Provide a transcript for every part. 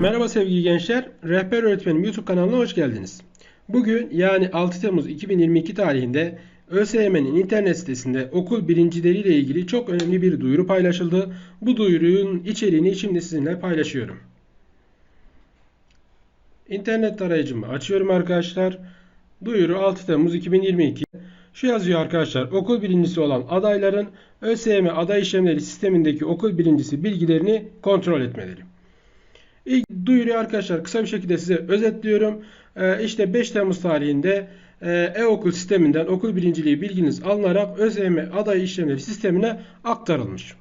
Merhaba sevgili gençler. Rehber Öğretmenim YouTube kanalına hoş geldiniz. Bugün yani 6 Temmuz 2022 tarihinde ÖSYM'nin internet sitesinde okul birincileriyle ilgili çok önemli bir duyuru paylaşıldı. Bu duyurunun içeriğini şimdi sizinle paylaşıyorum. İnternet tarayıcımı açıyorum arkadaşlar. Duyuru 6 Temmuz 2022. Şu yazıyor arkadaşlar. Okul birincisi olan adayların ÖSYM aday işlemleri sistemindeki okul birincisi bilgilerini kontrol etmeleri. İlk duyuruyu arkadaşlar kısa bir şekilde size özetliyorum. Ee, işte 5 Temmuz tarihinde e, e-okul sisteminden okul birinciliği bilginiz alınarak ÖSYM aday işlemleri sistemine aktarılmış.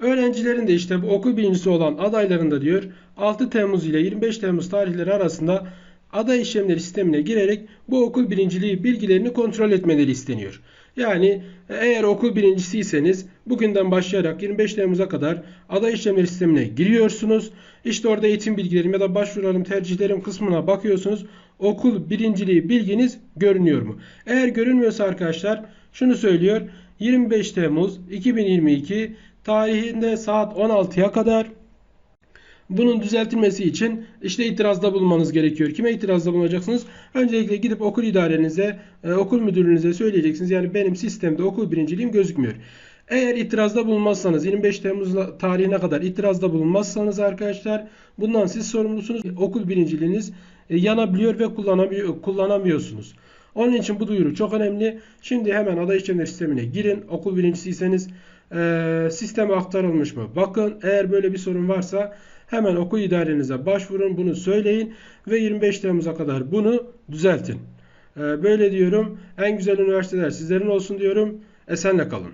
Öğrencilerin de işte bu okul birincisi olan adayların da diyor 6 Temmuz ile 25 Temmuz tarihleri arasında aday işlemleri sistemine girerek bu okul birinciliği bilgilerini kontrol etmeleri isteniyor. Yani eğer okul birincisiyseniz bugünden başlayarak 25 Temmuz'a kadar aday işlemleri sistemine giriyorsunuz. İşte orada eğitim bilgilerim ya da başvurularım tercihlerim kısmına bakıyorsunuz. Okul birinciliği bilginiz görünüyor mu? Eğer görünmüyorsa arkadaşlar şunu söylüyor. 25 Temmuz 2022 tarihinde saat 16'ya kadar bunun düzeltilmesi için işte itirazda bulunmanız gerekiyor. Kime itirazda bulunacaksınız? Öncelikle gidip okul idarenize, e, okul müdürünüze söyleyeceksiniz. Yani benim sistemde okul birinciliğim gözükmüyor. Eğer itirazda bulunmazsanız 25 Temmuz tarihine kadar itirazda bulunmazsanız arkadaşlar bundan siz sorumlusunuz. Okul birinciliğiniz e, yanabiliyor ve kullanamıyor, kullanamıyorsunuz. Onun için bu duyuru çok önemli. Şimdi hemen aday işlemleri sistemine girin. Okul birincisiyseniz e, sisteme aktarılmış mı? Bakın eğer böyle bir sorun varsa hemen okul idarenize başvurun. Bunu söyleyin ve 25 Temmuz'a kadar bunu düzeltin. E, böyle diyorum. En güzel üniversiteler sizlerin olsun diyorum. Esenle kalın.